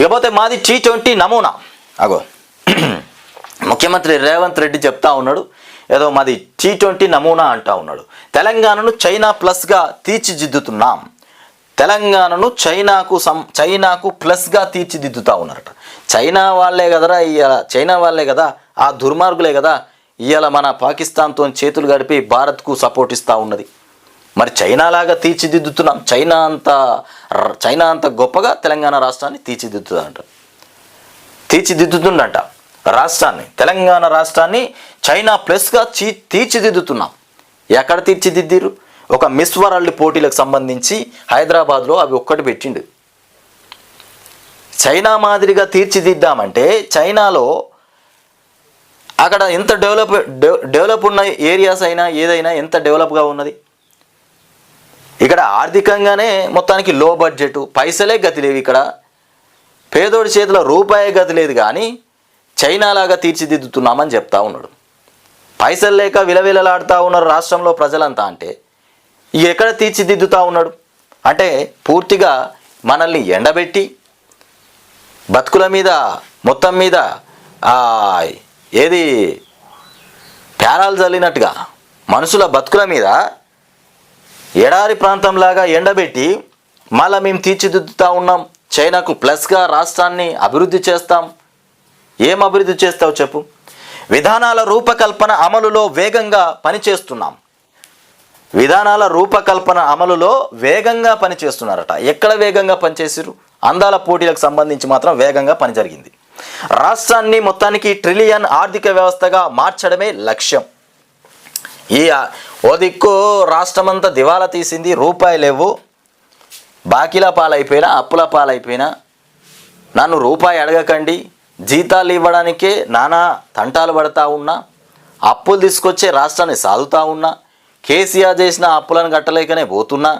ఇకపోతే మాది T twenty నమూనా. అగో. ముఖ్యమంత్రి రేవంత్ రెడ్డి చెప్తా ఉన్నాడు ఏదో మాది టీ ట్వంటీ నమూనా అంటా ఉన్నాడు. తెలంగాణను చైనా ప్లస్గా తీర్చిదిద్దుతున్నాం. తెలంగాణను చైనాకు సం చైనాకు ప్లస్గా తీర్చిదిద్దుతా ఉన్నారట. చైనా వాళ్ళే కదరా ఇవాళ చైనా వాళ్ళే కదా ఆ దుర్మార్గులే కదా ఇవాళ మన పాకిస్తాన్తో చేతులు గడిపి భారత్కు సపోర్ట్ ఇస్తూ ఉన్నది. మరి చైనా లాగా తీర్చిదిద్దుతున్నాం. చైనా అంత చైనా అంత గొప్పగా తెలంగాణ రాష్ట్రాన్ని తీర్చిదిద్దుతుందంట. తీర్చిదిద్దుతుందంట రాష్ట్రాన్ని. తెలంగాణ రాష్ట్రాన్ని చైనా ప్లస్గా చీ తీర్చిదిద్దుతున్నాం. ఎక్కడ తీర్చిదిద్దిరు? ఒక మిస్ వరల్డ్ పోటీలకు సంబంధించి హైదరాబాద్లో అవి ఒక్కటి పెట్టిండు. చైనా మాదిరిగా తీర్చిదిద్దామంటే చైనాలో అక్కడ ఎంత డెవలప్ డెవలప్ ఉన్న ఏరియాస్ అయినా ఏదైనా ఎంత డెవలప్గా ఉన్నది? ఇక్కడ ఆర్థికంగానే మొత్తానికి లో బడ్జెట్ పైసలే గతి లేవు ఇక్కడ. పేదోడి చేతిలో రూపాయి గతి లేదు కానీ చైనా లాగా తీర్చిదిద్దుతున్నామని చెప్తా ఉన్నాడు. పైసలు లేక విలవిలలాడుతూ ఉన్నారు రాష్ట్రంలో ప్రజలంతా అంటే ఎక్కడ తీర్చిదిద్దుతా ఉన్నాడు? అంటే పూర్తిగా మనల్ని ఎండబెట్టి బతుకుల మీద మొత్తం మీద ఏది పేరాలు చల్లినట్టుగా మనుషుల బతుకుల మీద ఎడారి ప్రాంతంలాగా ఎండబెట్టి మళ్ళీ మేము తీర్చిదిద్దుతా ఉన్నాం. చైనాకు ప్లస్గా రాష్ట్రాన్ని అభివృద్ధి చేస్తాం. ఏం అభివృద్ధి చేస్తావు చెప్పు? విధానాల రూపకల్పన అమలులో వేగంగా పనిచేస్తున్నాం. విధానాల రూపకల్పన అమలులో వేగంగా పనిచేస్తున్నారట. ఎక్కడ వేగంగా పనిచేసారు అందాల పోటీలకు సంబంధించి మాత్రం వేగంగా పని జరిగింది. రాష్ట్రాన్ని మొత్తానికి ట్రిలియన్ ఆర్థిక వ్యవస్థగా మార్చడమే లక్ష్యం. ఈ ఓ దిక్కు రాష్ట్రమంతా దివాలా తీసింది రూపాయి లేవు. బాకీల పాలైపోయినా అప్పుల పాలైపోయినా నన్ను రూపాయి అడగకండి జీతాలు ఇవ్వడానికే నానా తంటాలు పడతా ఉన్నా అప్పులు తీసుకొచ్చే రాష్ట్రాన్ని సాదుతా ఉన్నా కేసీఆర్ చేసిన అప్పులను కట్టలేకనే పోతున్నా.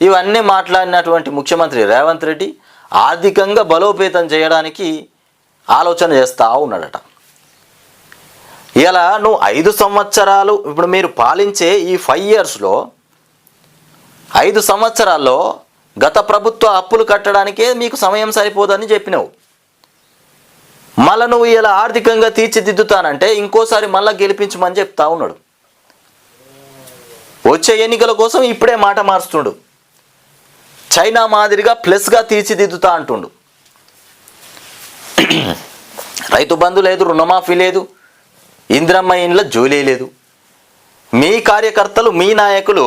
ఇవన్నీ మాట్లాడినటువంటి ముఖ్యమంత్రి రేవంత్ రెడ్డి ఆర్థికంగా బలోపేతం చేయడానికి ఆలోచన చేస్తూ ఉన్నాడట. ఇలా నువ్వు ఐదు సంవత్సరాలు ఇప్పుడు మీరు పాలించే ఈ ఫైవ్ ఇయర్స్లో ఐదు సంవత్సరాల్లో గత ప్రభుత్వ అప్పులు కట్టడానికే మీకు సమయం సరిపోదని చెప్పినావు. మళ్ళా నువ్వు ఇలా ఆర్థికంగా తీర్చిదిద్దుతానంటే ఇంకోసారి మళ్ళీ గెలిపించమని చెప్తా ఉన్నాడు. వచ్చే ఎన్నికల కోసం ఇప్పుడే మాట మారుస్తుండు. చైనా మాదిరిగా ప్లస్గా తీర్చిదిద్దుతా అంటుండు. రైతు బంధు లేదు రుణమాఫీ లేదు. ఇంద్రమ్మ ఇండ్ల జోలే లేదు. మీ కార్యకర్తలు మీ నాయకులు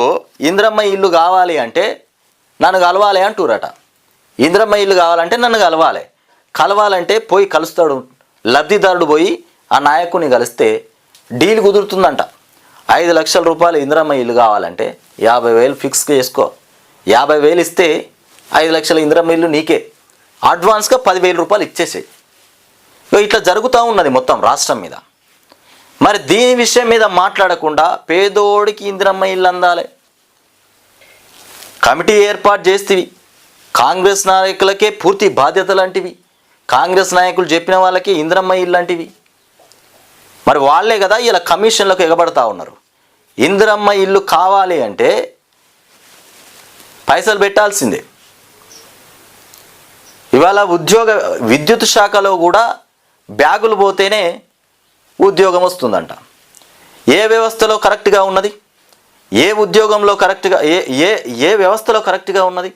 ఇంద్రమ్మ ఇల్లు కావాలి అంటే నన్ను కలవాలి అంటూరట ఇంద్రమ్మ ఇల్లు కావాలంటే నన్ను కలవాలి. కలవాలంటే పోయి కలుస్తాడు. లబ్ధిదారుడు పోయి ఆ నాయకుని కలిస్తే డీల్ కుదురుతుందంట. ఐదు లక్షల రూపాయలు ఇంద్రమ్మ ఇల్లు కావాలంటే యాభై వేలు ఫిక్స్ చేసుకో. యాభై వేలు ఇస్తే ఐదు లక్షల ఇంద్రమ్మ ఇల్లు నీకే. అడ్వాన్స్గా పదివేల రూపాయలు ఇచ్చేసేయి. ఇట్లా జరుగుతూ ఉన్నది మొత్తం రాష్ట్రం మీద. మరి దీని విషయం మీద మాట్లాడకుండా పేదోడికి ఇందిరమ్మ ఇల్లు అందాలి. కమిటీ ఏర్పాటు చేస్తేవి. కాంగ్రెస్ నాయకులకే పూర్తి బాధ్యత లాంటివి కాంగ్రెస్ నాయకులు చెప్పిన వాళ్ళకి ఇందిరమ్మ ఇల్లు లాంటివి మరి వాళ్ళే కదా ఇలా కమిషన్లకు ఎగబడతా ఉన్నారు. ఇందిరమ్మ ఇల్లు కావాలి అంటే పైసలు పెట్టాల్సిందే. ఇవాళ ఉద్యోగ విద్యుత్ శాఖలో కూడా బ్యాగులు పోతేనే ఉద్యోగం వస్తుందంట. ఏ వ్యవస్థలో కరెక్ట్గా ఉన్నది? ఏ ఉద్యోగంలో కరెక్ట్గా ఏ ఏ ఏ వ్యవస్థలో కరెక్ట్గా ఉన్నది?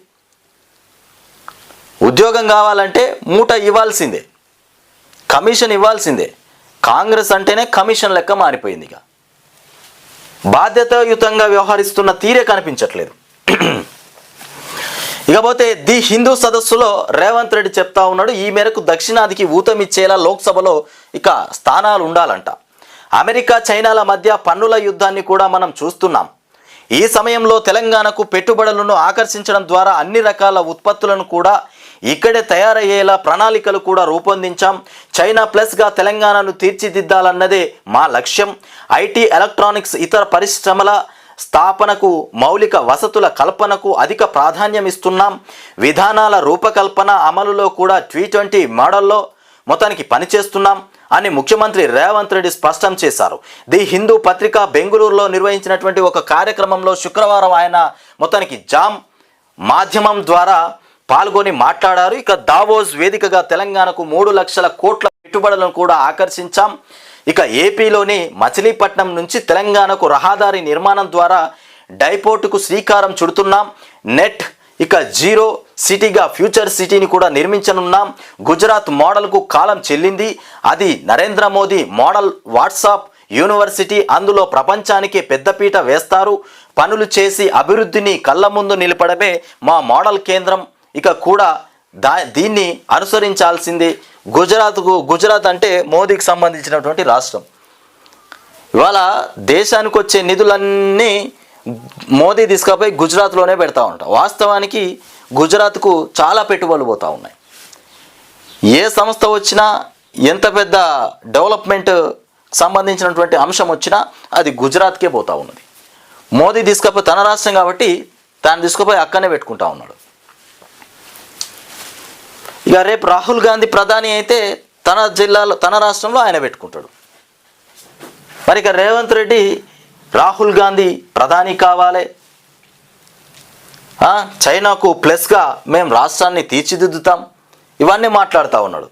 ఉద్యోగం కావాలంటే మూట ఇవ్వాల్సిందే. కమిషన్ ఇవ్వాల్సిందే. కాంగ్రెస్ అంటేనే కమిషన్ లెక్క మారిపోయింది ఇక బాధ్యతాయుతంగా వ్యవహరిస్తున్న తీరే కనిపించట్లేదు. ఇకపోతే ది హిందూ సదస్సులో రేవంత్ రెడ్డి చెప్తా ఉన్నాడు ఈ మేరకు దక్షిణాదికి ఊతమిచ్చేలా లోక్సభలో ఇక స్థానాలు ఉండాలంట. అమెరికా చైనాల మధ్య పన్నుల యుద్ధాన్ని కూడా మనం చూస్తున్నాం. ఈ సమయంలో తెలంగాణకు పెట్టుబడులను ఆకర్షించడం ద్వారా అన్ని రకాల ఉత్పత్తులను కూడా ఇక్కడే తయారయ్యేలా ప్రణాళికలు కూడా రూపొందించాం. చైనా ప్లస్గా తెలంగాణను తీర్చిదిద్దాలన్నదే మా లక్ష్యం. ఐటీ ఎలక్ట్రానిక్స్ ఇతర పరిశ్రమల స్థాపనకు మౌలిక వసతుల కల్పనకు అధిక ప్రాధాన్యం ఇస్తున్నాం. విధానాల రూపకల్పన అమలులో కూడా టీ ట్వంటీ మోడల్లో మొత్తానికి పనిచేస్తున్నాం అని ముఖ్యమంత్రి రేవంత్ రెడ్డి స్పష్టం చేశారు. ది హిందూ పత్రిక బెంగళూరులో నిర్వహించినటువంటి ఒక కార్యక్రమంలో శుక్రవారం ఆయన మొత్తానికి జామ్ మాధ్యమం ద్వారా పాల్గొని మాట్లాడారు. ఇక దావోస్ వేదికగా తెలంగాణకు మూడు లక్షల కోట్ల పెట్టుబడులను కూడా ఆకర్షించాం. ఇక ఏపీలోని మచిలీపట్నం నుంచి తెలంగాణకు రహదారి నిర్మాణం ద్వారా డైపోర్టుకు శ్రీకారం చుడుతున్నాం. నెట్ ఇక జీరో సిటీగా ఫ్యూచర్ సిటీని కూడా నిర్మించనున్నాం. గుజరాత్ మోడల్కు కాలం చెల్లింది. అది Narendra Modi model WhatsApp university అందులో ప్రపంచానికి పెద్దపీట వేస్తారు. పనులు చేసి అభివృద్ధిని కళ్ళ ముందు నిలపడమే మా మోడల్ కేంద్రం. ఇక కూడా దా దీన్ని అనుసరించాల్సింది. గుజరాత్కు గుజరాత్ అంటే మోదీకి సంబంధించినటువంటి రాష్ట్రం. ఇవాళ దేశానికి వచ్చే నిధులన్నీ మోదీ తీసుకపోయి గుజరాత్లోనే పెడతా ఉంటాం. వాస్తవానికి గుజరాత్కు చాలా పెట్టుబడులు పోతూ ఉన్నాయి. ఏ సంస్థ వచ్చినా ఎంత పెద్ద డెవలప్మెంట్ సంబంధించినటువంటి అంశం వచ్చినా అది గుజరాత్కే పోతూ ఉన్నది. మోదీ తీసుకపోయి తన రాష్ట్రం కాబట్టి తాను తీసుకుపోయి అక్కనే పెట్టుకుంటా ఉన్నాడు. ఇక రేపు రాహుల్ గాంధీ ప్రధాని అయితే తన జిల్లాలో తన రాష్ట్రంలో ఆయన పెట్టుకుంటాడు. మరి ఇక రేవంత్ రెడ్డి రాహుల్ గాంధీ ప్రధాని కావాలి. చైనాకు ప్లస్గా మేము రాష్ట్రాన్ని తీర్చిదిద్దుతాం. ఇవన్నీ మాట్లాడుతూ ఉన్నాడు.